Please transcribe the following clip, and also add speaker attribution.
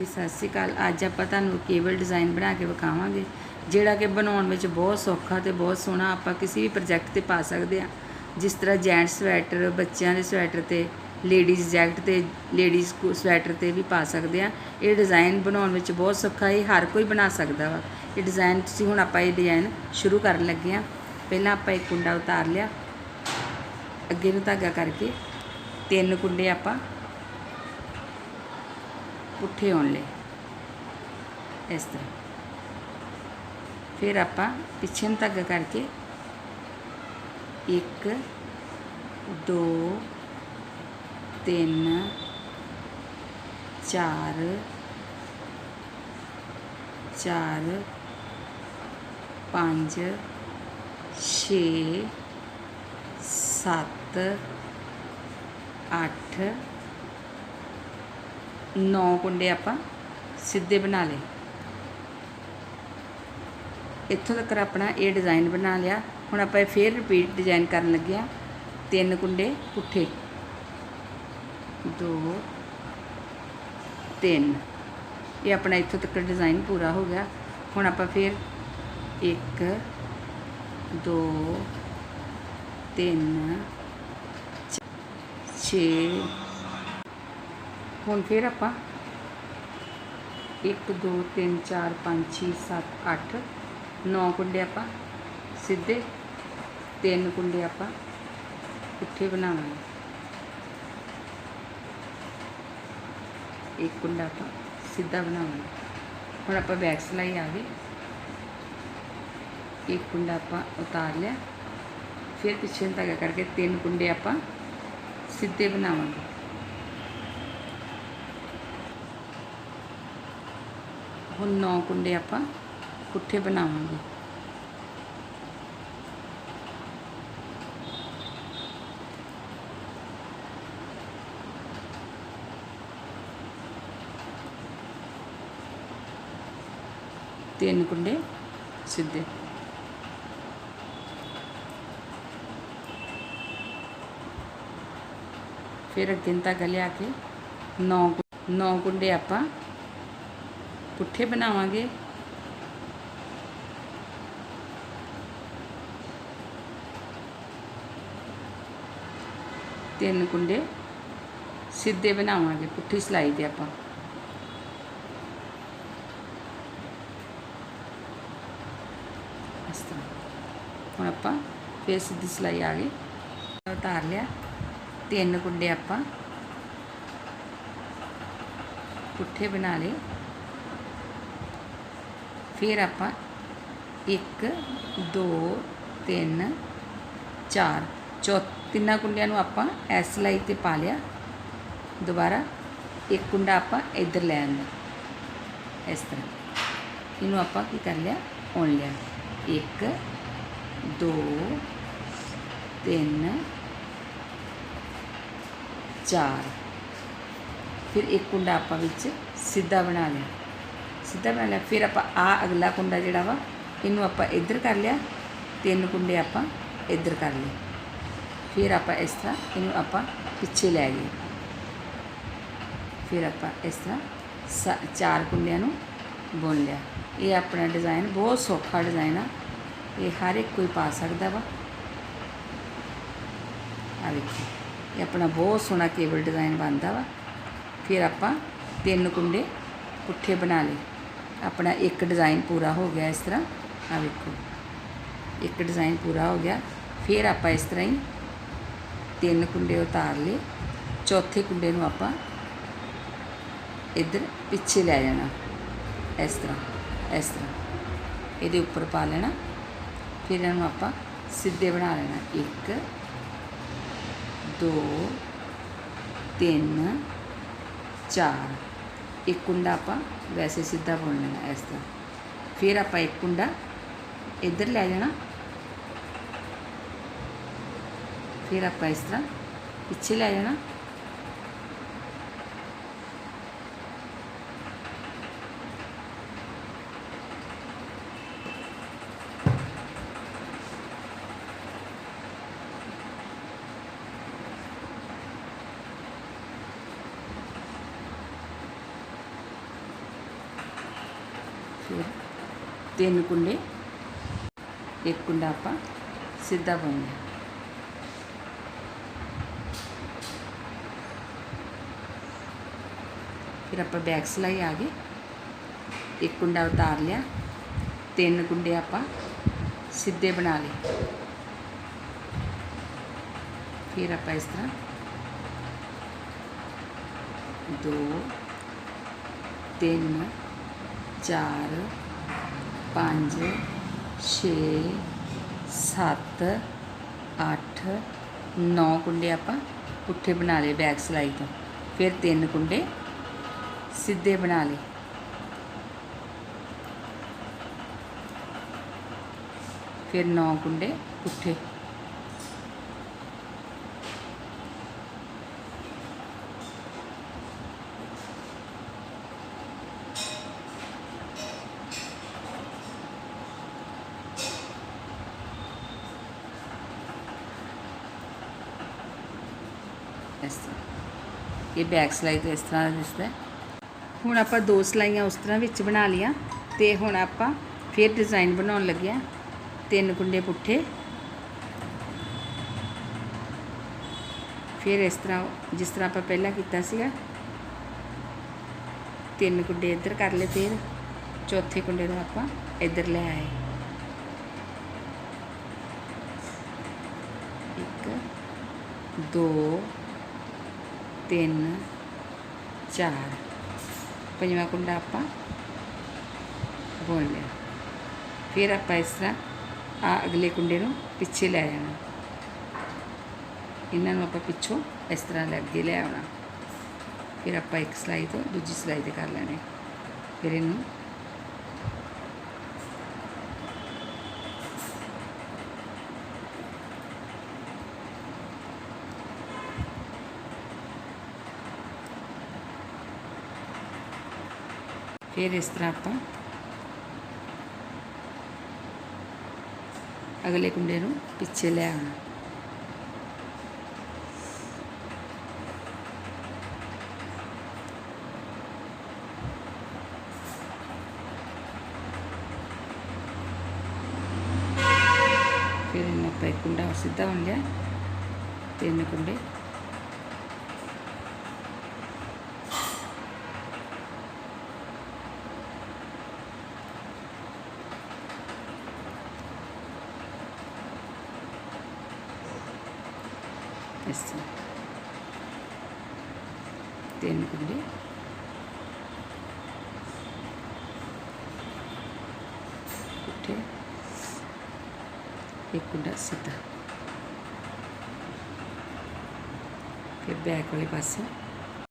Speaker 1: ਸਤਿ ਸ਼੍ਰੀ ਅਕਾਲ। ਅੱਜ ਆਪਾਂ ਤੁਹਾਨੂੰ ਕੇਬਲ ਡਿਜ਼ਾਈਨ ਬਣਾ ਕੇ ਵਿਖਾਵਾਂਗੇ, ਜਿਹੜਾ ਕਿ ਬਣਾਉਣ ਵਿੱਚ ਬਹੁਤ ਸੌਖਾ ਤੇ ਬਹੁਤ ਸੋਹਣਾ ਆਪਾਂ ਕਿਸੇ ਵੀ ਪ੍ਰੋਜੈਕਟ ਤੇ ਪਾ ਸਕਦੇ ਹਾਂ। ਜਿਸ ਤਰ੍ਹਾਂ ਜੈਂਟਸ ਸਵੈਟਰ, ਬੱਚਿਆਂ ਦੇ ਸਵੈਟਰ ਤੇ, ਲੇਡੀਜ਼ ਜੈਕਟ ਤੇ, ਲੇਡੀਜ਼ ਸਵੈਟਰ ਤੇ ਵੀ ਪਾ ਸਕਦੇ ਹਾਂ। ਇਹ ਡਿਜ਼ਾਈਨ ਬਣਾਉਣ ਵਿੱਚ ਬਹੁਤ ਸੌਖਾ ਹੈ, ਹਰ ਕੋਈ ਬਣਾ ਸਕਦਾ ਵਾ। ਇਹ ਡਿਜ਼ਾਈਨ ਤੁਸੀਂ ਹੁਣ ਆਪਾਂ ਇਹ ਡਿਜ਼ਾਈਨ ਸ਼ੁਰੂ ਕਰਨ ਲੱਗੇ ਹਾਂ। ਪਹਿਲਾਂ ਆਪਾਂ ਇੱਕ ਕੁੰਡਾ ਉਤਾਰ ਲਿਆ। ਅੱਗੇ ਨੂੰ ਧਾਗਾ ਕਰਕੇ ਤਿੰਨ ਕੁੰਡੇ ਆਪਾਂ ਪੁੱਠੇ ਆਉਣ ਲਈ। ਇਸ ਤਰ੍ਹਾਂ। ਫਿਰ ਆਪਾਂ ਪਿੱਛੇ ਨੂੰ ਧਾਗਾ ਕਰਕੇ 1 2 3 4 4 5 6 7 8 ਨੌ ਕੁੰਡੇ ਆਪਾਂ ਸਿੱਧੇ ਬਣਾ ਲਏ। ਇੱਥੋਂ ਤੱਕ ਆਪਣਾ ਇਹ ਡਿਜ਼ਾਈਨ ਬਣਾ ਲਿਆ। ਹੁਣ ਆਪਾਂ ਇਹ ਫੇਰ ਰਿਪੀਟ ਡਿਜ਼ਾਈਨ ਕਰਨ ਲੱਗੇ ਆ ਤਿੰਨ ਕੁੰਡੇ ਪੁੱਠੇ। ਦੋ, ਤਿੰਨ। ਇਹ ਆਪਣਾ ਇੱਥੋਂ ਤੱਕ ਡਿਜ਼ਾਈਨ ਪੂਰਾ ਹੋ ਗਿਆ। ਹੁਣ ਆਪਾਂ ਫੇਰ 1 2 3 6 ਹੁਣ ਫਿਰ ਆਪਾਂ 1 2 3 4 5 6 7 8 9 ਕੁੰਡੇ ਆਪਾਂ ਸਿੱਧੇ, ਤਿੰਨ ਕੁੰਡੇ ਆਪਾਂ ਪੁੱਠੇ ਬਣਾਵਾਂਗੇ ਇੱਕ ਕੁੰਡਾ ਆਪਾਂ ਸਿੱਧਾ ਬਣਾਵਾਂਗੇ ਹੁਣ ਆਪਾਂ ਬੈਕ ਸਲਾਈ ਆ ਗਈ। ਇੱਕ ਕੁੰਡਾ ਆਪਾਂ ਉਤਾਰ ਲਿਆ। ਫਿਰ ਪਿੱਛੇ ਨੂੰ ਧਾਗਾ ਕਰਕੇ ਤਿੰਨ ਕੁੰਡੇ ਆਪਾਂ ਸਿੱਧੇ ਬਣਾਵਾਂਗੇ। ਹੁਣ ਨੌ ਕੁੰਡੇ ਆਪਾਂ ਪੁੱਠੇ ਬਣਾਵਾਂਗੇ ਤਿੰਨ ਕੁੰਡੇ ਸਿੱਧੇ ਫਿਰ ਅੱਗੇ ਨੂੰ ਧਾਗਾ ਲਿਆ ਕੇ ਨੌ ਕੁ- ਨੌ ਕੁੰਡੇ ਆਪਾਂ ਪੁੱਠੇ ਬਣਾਵਾਂਗੇ। ਤਿੰਨ ਕੁੰਡੇ ਸਿੱਧੇ ਬਣਾਵਾਂਗੇ, ਪੁੱਠੀ ਸਲਾਈ ਤੇ ਆਪਾਂ। ਇਸ ਤਰ੍ਹਾਂ। ਹੁਣ ਆਪਾਂ ਫੇਰ ਸਿੱਧੀ ਸਲਾਈ ਆ ਗਈ। ਉਤਾਰ ਲਿਆ। ਤਿੰਨ ਕੁੰਡੇ ਆਪਾਂ ਪੁੱਠੇ ਬਣਾ ਲਏ। ਫਿਰ ਆਪਾਂ 1 2 3 4 ਚੌ ਤਿੰਨਾਂ ਕੁੰਡਿਆਂ ਨੂੰ ਆਪਾਂ ਐਸ ਲਾਈ ਤੇ ਪਾ ਲਿਆ। ਦੁਬਾਰਾ ਇੱਕ ਕੁੰਡਾ ਆਪਾਂ ਇੱਧਰ ਲੈ ਆਂਦਾ ਇਸ ਤਰ੍ਹਾਂ। ਇਹਨੂੰ ਆਪਾਂ ਕੀ ਕਰ ਲਿਆ? ਉਣ ਲਿਆ। 1 2 3 4 ਫਿਰ ਇੱਕ ਕੁੰਡਾ ਆਪਾਂ ਵਿੱਚ ਸਿੱਧਾ ਬਣਾ ਲਿਆ। ਸਿੱਧਾ ਬਣਾ ਲਿਆ। ਫਿਰ ਆਪਾਂ ਆ ਅਗਲਾ ਕੁੰਡਾ ਜਿਹੜਾ ਵਾ, ਇਹਨੂੰ ਆਪਾਂ ਇੱਧਰ ਕਰ ਲਿਆ। ਤਿੰਨ ਕੁੰਡੇ ਆਪਾਂ ਇੱਧਰ ਕਰ ਲਏ। ਫਿਰ ਆਪਾਂ ਇਸ ਤਰ੍ਹਾਂ ਇਹਨੂੰ ਆਪਾਂ ਪਿੱਛੇ ਲੈ ਗਏ। ਫਿਰ ਆਪਾਂ ਇਸ ਤਰ੍ਹਾਂ ਸ- ਚਾਰ ਕੁੰਡਿਆਂ ਨੂੰ ਬੁਣ ਲਿਆ। ਇਹ ਆਪਣਾ ਡਿਜ਼ਾਈਨ ਬਹੁਤ ਸੌਖਾ ਡਿਜ਼ਾਈਨ ਆ। ਇਹ ਹਰ ਇੱਕ ਕੋਈ ਪਾ ਸਕਦਾ ਵਾ। ਆ ਵੇਖੋ, ਇਹ ਆਪਣਾ ਬਹੁਤ ਸੋਹਣਾ ਕੇਬਲ ਡਿਜ਼ਾਈਨ ਬਣਦਾ ਵਾ। ਫਿਰ ਆਪਾਂ ਤਿੰਨ ਕੁੰਡੇ ਪੁੱਠੇ ਬਣਾ ਲਏ। ਆਪਣਾ ਇੱਕ ਡਿਜ਼ਾਈਨ ਪੂਰਾ ਹੋ ਗਿਆ ਇਸ ਤਰ੍ਹਾਂ। ਆ ਵੇਖੋ। ਇੱਕ ਡਿਜ਼ਾਈਨ ਪੂਰਾ ਹੋ ਗਿਆ। ਫਿਰ ਆਪਾਂ ਇਸ ਤਰ੍ਹਾਂ ਹੀ ਤਿੰਨ ਕੁੰਡੇ ਉਤਾਰ ਲਏ। ਚੌਥੇ ਕੁੰਡੇ ਨੂੰ ਆਪਾਂ ਇੱਧਰ ਪਿੱਛੇ ਲੈ ਜਾਣਾ। ਇਸ ਤਰ੍ਹਾਂ ਇਸ ਤਰ੍ਹਾਂ। ਇਹਦੇ ਉੱਪਰ ਪਾ ਲੈਣਾ। ਫਿਰ ਇਹਨੂੰ ਆਪਾਂ ਸਿੱਧੇ ਬਣਾ ਲੈਣਾ। 1 2 3 4 एक कुंडा आप वैसे सीधा बुन लेना इस तरह फिर आप एक कुंडा इधर ले जाना फिर आप इस तरह पीछे ले जाना ਫਿਰ ਤਿੰਨ ਕੁੰਡੇ ਇੱਕ ਕੁੰਡਾ ਆਪਾਂ ਸਿੱਧਾ ਪਾਉਂਦੇ ਹਾਂ ਫਿਰ ਆਪਾਂ ਬੈਕ ਸਿਲਾਈ ਆ ਗਏ ਇੱਕ ਕੁੰਡਾ ਉਤਾਰ ਲਿਆ ਤਿੰਨ ਕੁੰਡੇ ਆਪਾਂ ਸਿੱਧੇ ਬਣਾ ਲਏ ਫਿਰ ਆਪਾਂ ਇਸ ਤਰ੍ਹਾਂ ਦੋ ਤਿੰਨ ਚਾਰ, ਪੰਜ, ਛੇ, ਸੱਤ, ਅੱਠ, ਨੌ ਕੁੰਡੇ ਆਪਾਂ ਪੁੱਠੇ ਬਣਾ ਲਏ ਬੈਕ ਸਿਲਾਈ ਤੋਂ। ਫਿਰ ਤਿੰਨ ਕੁੰਡੇ ਸਿੱਧੇ ਬਣਾ ਲਏ। ਫਿਰ ਨੌ ਕੁੰਡੇ ਪੁੱਠੇ। ਇਸ ਤਰ੍ਹਾਂ। ਇਹ ਬੈਕ ਸਿਲਾਈ ਤੋਂ ਇਸ ਤਰ੍ਹਾਂ ਦਿਸਦਾ ਹੁਣ ਆਪਾਂ ਦੋ ਸਲਾਈਆਂ ਉਸ ਤਰ੍ਹਾਂ ਵਿੱਚ ਬਣਾ ਲੀਆਂ ਤੇ ਹੁਣ ਆਪਾਂ ਫਿਰ ਡਿਜ਼ਾਈਨ ਬਣਾਉਣ ਲੱਗਿਆ। ਤਿੰਨ ਕੁੰਡੇ ਪੁੱਠੇ। ਫਿਰ ਇਸ ਤਰ੍ਹਾਂ, ਜਿਸ ਤਰ੍ਹਾਂ ਆਪਾਂ ਪਹਿਲਾਂ ਕੀਤਾ ਸੀਗਾ। ਤਿੰਨ ਕੁੰਡੇ ਇੱਧਰ ਕਰ ਲਏ ਫਿਰ। ਚੌਥੇ ਕੁੰਡੇ ਨੂੰ ਆਪਾਂ ਇੱਧਰ ਲੈ ਆਏ। ਇੱਕ, ਦੋ ਤਿੰਨ, ਚਾਰ। ਪੰਜਵਾਂ ਕੁੰਡਾ ਆਪਾਂ ਬੁਣ ਲਿਆ ਫਿਰ ਆਪਾਂ ਇਸ ਤਰ੍ਹਾਂ ਆ ਅਗਲੇ ਕੁੰਡੇ ਨੂੰ ਪਿੱਛੇ ਲੈ ਜਾਣਾ। ਇਹਨਾਂ ਨੂੰ ਆਪਾਂ ਪਿੱਛੋਂ ਇਸ ਤਰ੍ਹਾਂ ਲੈ ਅੱਗੇ ਲੈ ਆਉਣਾ। ਫਿਰ ਆਪਾਂ ਇੱਕ ਸਲਾਈ ਤੋਂ ਦੂਜੀ ਸਲਾਈ ਤੇ ਕਰ ਲੈਣੇ। ਫਿਰ ਇਹਨੂੰ ਫਿਰ ਇਸ ਤਰ੍ਹਾਂ ਆਪਾਂ ਅਗਲੇ ਕੁੰਡੇ ਨੂੰ ਪਿੱਛੇ ਲੈ ਆਉਣਾ ਫਿਰ ਇਹਨਾਂ ਆਪਾਂ ਇੱਕ ਕੁੰਡਾ ਸਿੱਧਾ ਬਣ